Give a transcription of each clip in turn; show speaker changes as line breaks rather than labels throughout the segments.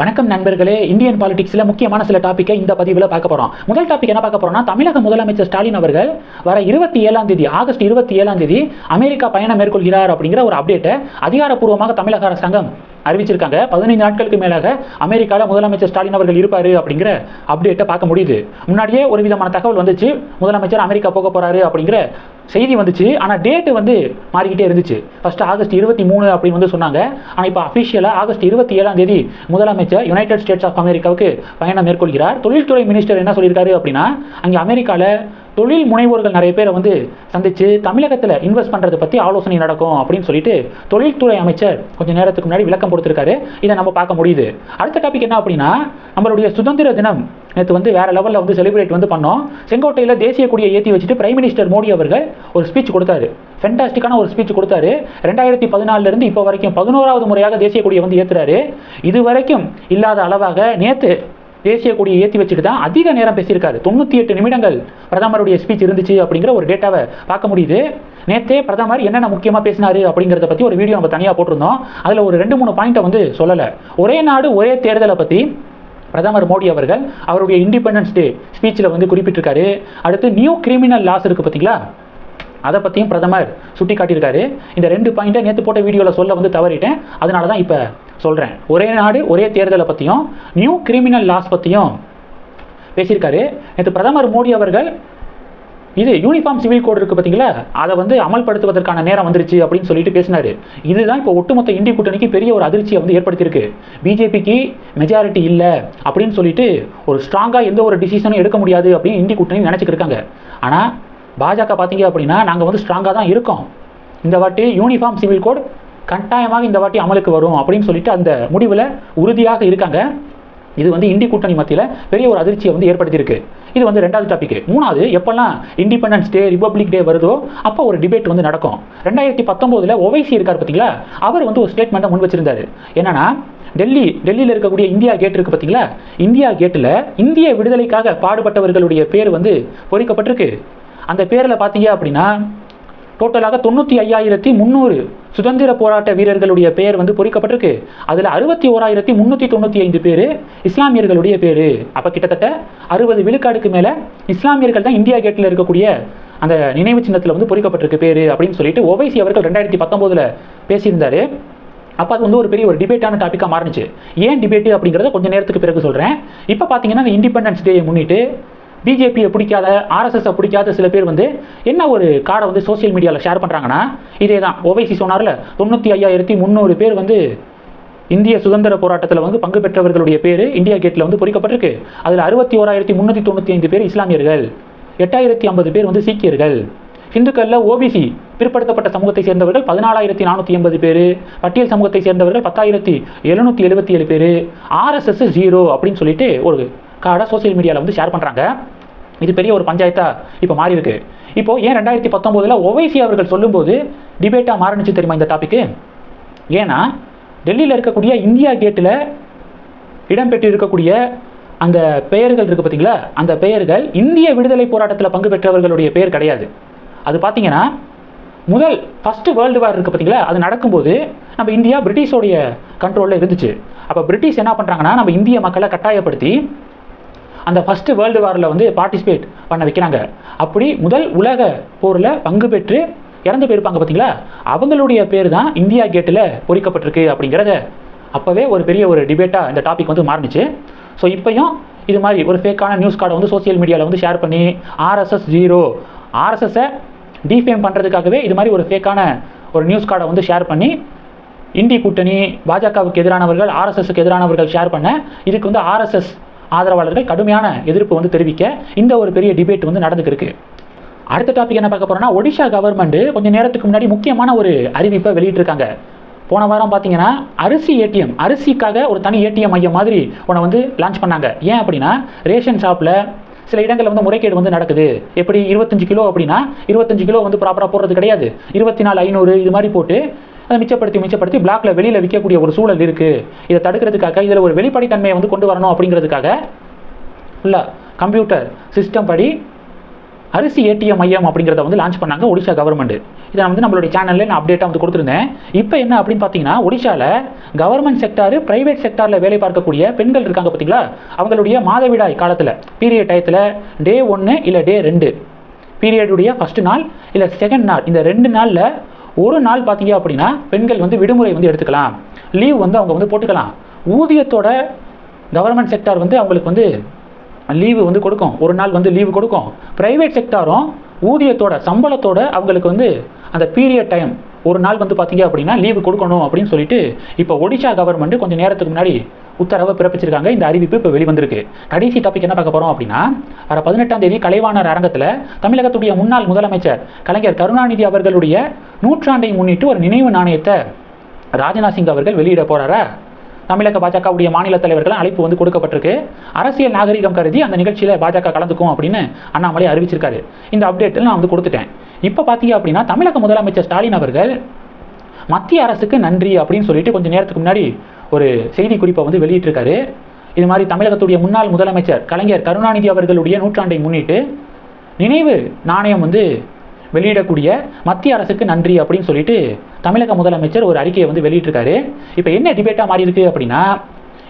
வணக்கம் நண்பர்களே. இந்தியன் பாலிடிக்ஸில் முக்கியமான சில டாப்பிக்கை இந்த பதிவில் பார்க்க போகிறோம் முதல் டாபிக் என்ன பார்க்க போறோம்னா தமிழக முதலமைச்சர் ஸ்டாலின் அவர்கள் வர இருபத்தி ஏழாம் தேதி ஆகஸ்ட் இருபத்தி ஏழாம் தேதி அமெரிக்கா பயணம் மேற்கொள்கிறார் அப்படிங்கிற ஒரு அப்டேட்டை அதிகாரப்பூர்வமாக தமிழக அரசாங்கம் அறிவிச்சிருக்காங்க. பதினைந்து நாட்களுக்கு மேலாக அமெரிக்காவில் முதலமைச்சர் ஸ்டாலின் அவர்கள் இருப்பார் அப்படிங்கிற அப்டேட்டை பார்க்க முடியுது. முன்னாடியே ஒரு விதமான தகவல் வந்துச்சு. முதலமைச்சர் அமெரிக்கா போக போகிறாரு அப்படிங்கிற செய்தி வந்துச்சு. ஆனால் டேட்டு வந்து மாறிக்கிட்டே இருந்துச்சு. ஃபஸ்ட்டு ஆகஸ்ட் இருபத்தி மூணு அப்படின்னு வந்து சொன்னாங்க. ஆனால் இப்போ அஃபிஷியலாக ஆகஸ்ட் இருபத்தி ஏழாம் தேதி முதலமைச்சர் யுனைடெட் ஸ்டேட்ஸ் ஆஃப் அமெரிக்காவுக்கு பயணம் மேற்கொள்கிறார். தொழில்துறை மினிஸ்டர் என்ன சொல்லியிருக்காரு அப்படின்னா அங்கே அமெரிக்காவில் தொழில் முனைவோர்கள் நிறைய பேரை வந்து சந்தித்து தமிழகத்தில் இன்வெஸ்ட் பண்ணுறது பற்றி ஆலோசனை நடக்கும் அப்படின்னு சொல்லிட்டு தொழில்துறை அமைச்சர் கொஞ்சம் நேரத்துக்கு முன்னாடி விளக்கம் கொடுத்துருக்காரு. இதை நம்ம பார்க்க முடியுது. அடுத்த டாபிக் என்ன அப்படின்னா நம்மளுடைய சுதந்திர தினம். நேற்று வந்து வேறு லெவலில் வந்து செலிப்ரேட் வந்து பண்ணோம். செங்கோட்டையில் தேசிய கொடியை ஏற்றி வச்சுட்டு பிரைம் மினிஸ்டர் மோடி அவர்கள் ஒரு ஸ்பீச் கொடுத்தாரு. ஃபென்டாஸ்டிக்கான ஒரு ஸ்பீச் கொடுத்தாரு. ரெண்டாயிரத்தி பதினாலிருந்து இப்போ வரைக்கும் பதினோராவது முறையாக தேசிய கொடியை வந்து ஏற்றுறாரு இது வரைக்கும் இல்லாத அளவாக நேற்று தேசிய கொடியை ஏற்றி வச்சுட்டு தான் அதிக நேரம் பேசியிருக்காரு. தொண்ணூற்றி எட்டு நிமிடங்கள் பிரதமருடைய ஸ்பீச் இருந்துச்சு அப்படிங்கிற ஒரு டேட்டாவை பார்க்க முடியுது. நேற்றே பிரதமர் என்னென்ன முக்கியமாக பேசினாரு அப்படிங்கிறத பற்றி ஒரு வீடியோ நம்ம தனியாக போட்டிருந்தோம். அதில் ஒரு ரெண்டு மூணு பாயிண்ட்டை வந்து சொல்லலை. ஒரே நாடு ஒரே தேர்தலை பற்றி பிரதமர் மோடி அவர்கள் அவருடைய இண்டிபெண்டன்ஸ் டே ஸ்பீச்சில் வந்து குறிப்பிட்டிருக்காரு. அடுத்து நியூ கிரிமினல் லாஸ் இருக்குது பார்த்தீங்களா? அதை பற்றியும் பிரதமர் சுட்டி காட்டியிருக்காரு இந்த ரெண்டு பாயிண்ட்டை நேற்று போட்ட வீடியோவில் சொல்ல வந்து தவறிட்டேன். அதனால தான் இப்போ சொல்கிறேன் ஒரே நாடு ஒரே தேர்தலை பற்றியும் நியூ கிரிமினல் லாஸ் பற்றியும் பேசியிருக்காரு. நேற்று பிரதமர் மோடி அவர்கள் இது யூனிஃபார்ம் சிவில் கோடு இருக்குது பார்த்தீங்களா அதை வந்து அமல்படுத்துவதற்கான நேரம் வந்துருச்சு அப்படின்னு சொல்லிட்டு பேசினாரு. இதுதான் இப்போ ஒட்டுமொத்த இந்திய கூட்டணிக்கு பெரிய ஒரு அதிர்ச்சியை வந்து ஏற்படுத்தியிருக்கு. பிஜேபிக்கு மெஜாரிட்டி இல்லை அப்படின்னு சொல்லிட்டு ஒரு ஸ்ட்ராங்காக எந்த ஒரு டிசிஷனும் எடுக்க முடியாது அப்படின்னு இந்திய கூட்டணி நினச்சிக்கிருக்காங்க ஆனால் பாஜக பார்த்தீங்க அப்படின்னா நாங்கள் வந்து ஸ்ட்ராங்காக தான் இருக்கோம். இந்த வாட்டி யூனிஃபார்ம் சிவில் கோட் கட்டாயமாக இந்த வாட்டி அமலுக்கு வரும் அப்படின்னு சொல்லிட்டு அந்த முடிவில் உறுதியாக இருக்காங்க. இது வந்து இந்தி கூட்டணி மத்தியில் பெரிய ஒரு அதிர்ச்சியை வந்து ஏற்படுத்தியிருக்கு. இது வந்து ரெண்டாவது டாபிக் மூணாவது எப்பெல்லாம் இண்டிபெண்டன்ஸ் டே ரிப்பப்ளிக் டே வருதோ அப்போ ஒரு டிபேட் வந்து நடக்கும். ரெண்டாயிரத்தி பத்தொம்போதில் ஓவைசி இருக்கார் பார்த்தீங்களா? அவர் வந்து ஒரு ஸ்டேட்மெண்ட்டை முன் வச்சிருந்தார். என்னன்னா டெல்லி டெல்லியில் இருக்கக்கூடிய இந்தியா கேட் இருக்குது பார்த்தீங்களா? இந்தியா கேட்டில் இந்திய விடுதலைக்காக பாடுபட்டவர்களுடைய பேர் வந்து பொறிக்கப்பட்டிருக்கு. அந்த பேரில் பார்த்தீங்க அப்படின்னா டோட்டலாக தொண்ணூற்றி ஐயாயிரத்தி முந்நூறு சுதந்திர போராட்ட வீரர்களுடைய பெயர் வந்து பொறிக்கப்பட்டிருக்கு. அதில் அறுபத்தி ஓராயிரத்தி முந்நூற்றி தொண்ணூற்றி ஐந்து பேர் இஸ்லாமியர்களுடைய பேர். அப்போ கிட்டத்தட்ட அறுபது விழுக்காடுக்கு மேலே இஸ்லாமியர்கள் தான் இந்தியா கேட்டில் இருக்கக்கூடிய அந்த நினைவு சின்னத்தில் வந்து பொறிக்கப்பட்டிருக்கு பேர் அப்படின்னு சொல்லிட்டு ஓவைசி அவர்கள் ரெண்டாயிரத்தி பத்தொம்போதில் பேசியிருந்தாரு. அப்போ அது வந்து ஒரு பெரிய ஒரு டிபேட்டான டாப்பிக்காக மாறிச்சு ஏன் டிபேட்டு அப்படிங்கிறத கொஞ்சம் நேரத்துக்கு பிறகு சொல்கிறேன் இப்போ பார்த்தீங்கன்னா இந்த இண்டிபெண்டன்ஸ் டேயை முன்னிட்டு பிஜேபியை பிடிக்காத ஆர்எஸ்எஸ்ஸை பிடிக்காத சில பேர் வந்து என்ன ஒரு கார்டை வந்து சோஷியல் மீடியாவில் ஷேர் பண்ணுறாங்கன்னா இதே தான். ஓவைசி சொன்னார்ல தொண்ணூற்றி ஐயாயிரத்தி முந்நூறு பேர் வந்து இந்திய சுதந்திர போராட்டத்தில் வந்து பங்கு பெற்றவர்களுடைய பேர் இந்தியா கேட்டில் வந்து பொறிக்கப்பட்டிருக்கு. அதில் அறுபத்தி ஓராயிரத்தி முந்நூற்றி தொண்ணூற்றி ஐந்து பேர் இஸ்லாமியர்கள் எட்டாயிரத்தி ஐம்பது பேர் வந்து சீக்கியர்கள். ஹிந்துக்களில் ஓபிசி பிற்படுத்தப்பட்ட சமூகத்தை சேர்ந்தவர்கள் பதினாலாயிரத்தி நானூற்றி எண்பது பேர் பட்டியல் சமூகத்தை சேர்ந்தவர்கள் பத்தாயிரத்தி எழுநூற்றி எழுபத்தி ஏழு பேர் ஆர்எஸ்எஸ் ஜீரோ அப்படின்னு சொல்லிட்டு ஒரு கார்டை சோஷியல் மீடியாவில் வந்து ஷேர் பண்ணுறாங்க இது பெரிய ஒரு பஞ்சாயத்தாக இப்போ மாறி இருக்கு. இப்போ ஏன் ரெண்டாயிரத்தி பத்தொம்போதில் ஓவைசி அவர்கள் சொல்லும்போது டிபேட்டாக மாறினுச்சு தெரியுமா இந்த டாப்பிக்கு ஏன்னா டெல்லியில் இருக்கக்கூடிய இந்தியா கேட்டில் இடம்பெற்று இருக்கக்கூடிய அந்த பெயர்கள் இருக்குது பார்த்தீங்களா அந்த பெயர்கள் இந்திய விடுதலை போராட்டத்தில் பங்கு பெற்றவர்களுடைய பெயர் கிடையாது. அது பார்த்தீங்கன்னா முதல் ஃபஸ்ட்டு வேர்ல்டு வார் இருக்குது பார்த்தீங்களா அது நடக்கும்போது நம்ம இந்தியா பிரிட்டிஷோடைய கண்ட்ரோலில் இருந்துச்சு. அப்போ பிரிட்டிஷ் என்ன பண்ணுறாங்கன்னா நம்ம இந்திய மக்களை கட்டாயப்படுத்தி அந்த ஃபஸ்ட்டு வேர்ல்டு வாரில் வந்து பார்ட்டிசிபேட் பண்ண வைக்கிறாங்க. அப்படி முதல் உலக போரில் பங்கு பெற்று இறந்து போயிருப்பாங்க பார்த்தீங்களா? அவங்களுடைய பேர் தான் இந்தியா கேட்டில் பொறிக்கப்பட்டிருக்கு அப்படிங்கிறத அப்போவே ஒரு பெரிய ஒரு டிபேட்டாக இந்த டாபிக் வந்து மாறினுச்சு. ஸோ இப்போயும் இது மாதிரி ஒரு ஃபேக்கான நியூஸ் கார்டை வந்து சோஷியல் மீடியாவில் வந்து ஷேர் பண்ணி ஆர்எஸ்எஸ் ஜீரோ ஆர்எஸ்எஸ்ஸை டிஃபேம் பண்ணுறதுக்காகவே இது மாதிரி ஒரு ஃபேக்கான ஒரு நியூஸ் கார்டை வந்து ஷேர் பண்ணி இந்தி கூட்டணி பாஜகவுக்கு எதிரானவர்கள் ஆர்எஸ்எஸ்க்கு எதிரானவர்கள் ஷேர் பண்ண இதுக்கு வந்து ஆர்எஸ்எஸ் ஆதரவாளர்கள் கடுமையான எதிர்ப்பு வந்து தெரிவிக்க இந்த ஒரு பெரிய டிபேட் வந்து நடந்துருக்கு அடுத்த டாபிக் என்ன பார்க்க போகிறோம்னா ஒடிஷா கவர்மெண்ட் கொஞ்சம் நேரத்துக்கு முன்னாடி முக்கியமான ஒரு அறிவிப்பை வெளியிட்டிருக்காங்க. போன வாரம் பார்த்தீங்கன்னா அரிசி ஏடிஎம் அரிசிக்காக ஒரு தனி ஏடிஎம் மையம் மாதிரி உன்னை வந்து லான்ச் பண்ணாங்க. ஏன் அப்படின்னா ரேஷன் ஷாப்பில் சில இடங்களில் வந்து முறைகேடு வந்து நடக்குது. எப்படி இருபத்தஞ்சு கிலோ அப்படின்னா இருபத்தஞ்சு கிலோ வந்து ப்ராப்பராக போடுறது கிடையாது. இருபத்தி நாலு ஐநூறு இது மாதிரி போட்டு அதை மிச்சப்படுத்தி மிச்சப்படுத்தி பிளாக்ல வெளியில் விற்கக்கூடிய ஒரு சூழல் இருக்குது இதை தடுக்கிறதுக்காக இதில் ஒரு வெளிப்படைத்தன்மையை வந்து கொண்டு வரணும் அப்படிங்கிறதுக்காக இல்லை கம்ப்யூட்டர் சிஸ்டம் படி அரிசி ஏடிஎம் மையம் அப்படிங்கிறத வந்து லான்ச் பண்ணாங்க ஒடிஷா கவர்மெண்ட் இதை வந்து நம்மளுடைய சேனலில் நான் அப்டேட்டாக வந்து கொடுத்துருந்தேன். இப்போ என்ன அப்படின்னு பார்த்தீங்கன்னா ஒடிஷாவில் கவர்மெண்ட் செக்டாரு பிரைவேட் செக்டாரில் வேலை பார்க்கக்கூடிய பெண்கள் இருக்காங்க பார்த்தீங்களா அவங்களுடைய மாதவிடாய் காலத்தில் பீரியட் டயத்தில் டே ஒன்று இல்லை டே ரெண்டு. பீரியடுடைய ஃபஸ்ட்டு நாள் இல்லை செகண்ட் நாள். இந்த ரெண்டு நாளில் ஒரு நாள் பார்த்தீங்க அப்படின்னா பெண்கள் வந்து விடுமுறை வந்து எடுத்துக்கலாம். லீவ் வந்து அவங்க வந்து போட்டுக்கலாம். ஊதியத்தோட கவர்மெண்ட் செக்டார் வந்து அவங்களுக்கு வந்து லீவு வந்து கொடுக்கும். ஒரு நாள் வந்து லீவு கொடுக்கும். ப்ரைவேட் செக்டாரும் ஊதியத்தோட சம்பளத்தோட அவங்களுக்கு வந்து அந்த பீரியட் டைம் ஒரு நாள் வந்து பார்த்தீங்க அப்படின்னா லீவு கொடுக்கணும் அப்படின்னு சொல்லிட்டு இப்போ ஒடிஷா கவர்மெண்ட் கொஞ்சம் நேரத்துக்கு முன்னாடி உத்தரவை பிறப்பிச்சிருக்காங்க. இந்த அறிவிப்பு இப்போ வெளிவந்திருக்கு. கடைசி டாபிக் என்ன பார்க்க போகிறோம் அப்படின்னா வர பதினெட்டாம் தேதி கலைவாணர் அரங்கத்தில் தமிழகத்துடைய முன்னாள் முதலமைச்சர் கலைஞர் கருணாநிதி அவர்களுடைய நூற்றாண்டை முன்னிட்டு ஒரு நினைவு நாணயத்தை ராஜ்நாத் சிங் அவர்கள் வெளியிட போகிறாரா தமிழக பாஜகவுடைய மாநில தலைவர்கள் அழைப்பு வந்து கொடுக்கப்பட்டிருக்கு. அரசியல் நாகரிகம் கருதி அந்த நிகழ்ச்சியில் பாஜக கலந்துக்கும் அப்படின்னு அண்ணாமலை அறிவிச்சிருக்காரு. இந்த அப்டேட்டில் நான் வந்து கொடுத்துட்டேன். இப்போ பார்த்தீங்க அப்படின்னா தமிழக முதலமைச்சர் ஸ்டாலின் அவர்கள் மத்திய அரசுக்கு நன்றி அப்படின்னு சொல்லிட்டு கொஞ்சம் நேரத்துக்கு முன்னாடி ஒரு செய்தி குறிப்பை வந்து வெளியிட்டிருக்காரு. இது மாதிரி தமிழகத்துடைய முன்னாள் முதலமைச்சர் கலைஞர் கருணாநிதி அவர்களுடைய நூற்றாண்டை முன்னிட்டு நினைவு நாணயம் வந்து வெளியிடக்கூடிய மத்திய அரசுக்கு நன்றி அப்படின்னு சொல்லிட்டு தமிழக முதலமைச்சர் ஒரு அறிக்கையை வந்து வெளியிட்டிருக்காரு. இப்போ என்ன டிபேட்டாக மாறி இருக்கு அப்படின்னா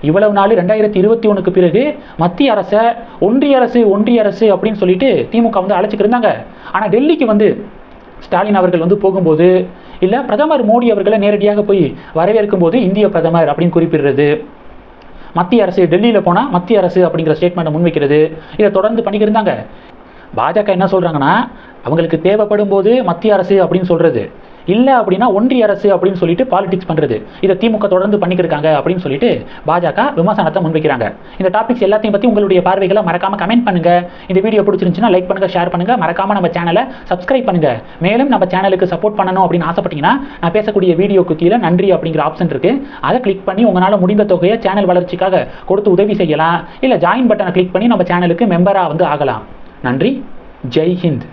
இவ்வளவு நாள் ரெண்டாயிரத்தி இருபத்தி ஒன்றுக்கு பிறகு மத்திய அரசை ஒன்றிய அரசு ஒன்றிய அரசு அப்படின்னு சொல்லிட்டு திமுக வந்து அழைச்சிட்டு இருந்தாங்க. ஆனால் டெல்லிக்கு வந்து ஸ்டாலின் அவர்கள் வந்து போகும்போது இல்லை பிரதமர் மோடி அவர்களை நேரடியாக போய் வரவேற்கும் போது இந்திய பிரதமர் அப்படின்னு குறிப்பிடுறது. மத்திய அரசு டெல்லியில் போனால் மத்திய அரசு அப்படிங்கிற ஸ்டேட்மெண்ட்டை முன்வைக்கிறது. இதை தொடர்ந்து பண்ணிக்கிருந்தாங்க இருந்தாங்க. பாஜக என்ன சொல்கிறாங்கன்னா அவங்களுக்கு தேவைப்படும் போது மத்திய அரசு அப்படின்னு சொல்கிறது இல்லை அப்படின்னா ஒன்றிய அரசு அப்படின்னு சொல்லிட்டு பாலிடிக்ஸ் பண்ணுறது இதை திமுக தொடர்ந்து பண்ணிக்கிருக்காங்க அப்படின்னு சொல்லிட்டு பாஜக விமர்சனத்தை முன்வைக்கிறாங்க. இந்த டாபிக்ஸ் எல்லாத்தையும் பற்றி உங்களுடைய பார்வைகளை மறக்காமல் கமெண்ட் பண்ணுங்கள் இந்த வீடியோ பிடிச்சிருந்துச்சுன்னா லைக் பண்ணுங்கள் ஷேர் பண்ணுங்கள் மறக்காமல் நம்ம சேனலை சப்ஸ்கிரைப் பண்ணுங்கள் மேலும் நம்ம சேனலுக்கு சப்போர்ட் பண்ணணும் அப்படின்னு ஆசைப்பட்டீங்கன்னா நான் பேசக்கூடிய வீடியோக்கு கீழே நன்றி அப்படிங்கிற ஆப்ஷன் இருக்குது அதை கிளிக் பண்ணி உங்களால் முடிந்த தொகையை சேனல் வளர்ச்சிக்காக கொடுத்து உதவி செய்யலாம். இல்லை ஜாயின் பட்டனை கிளிக் பண்ணி நம்ம சேனலுக்கு மெம்பராக வந்து ஆகலாம். நன்றி. ஜெய் ஹிந்த்.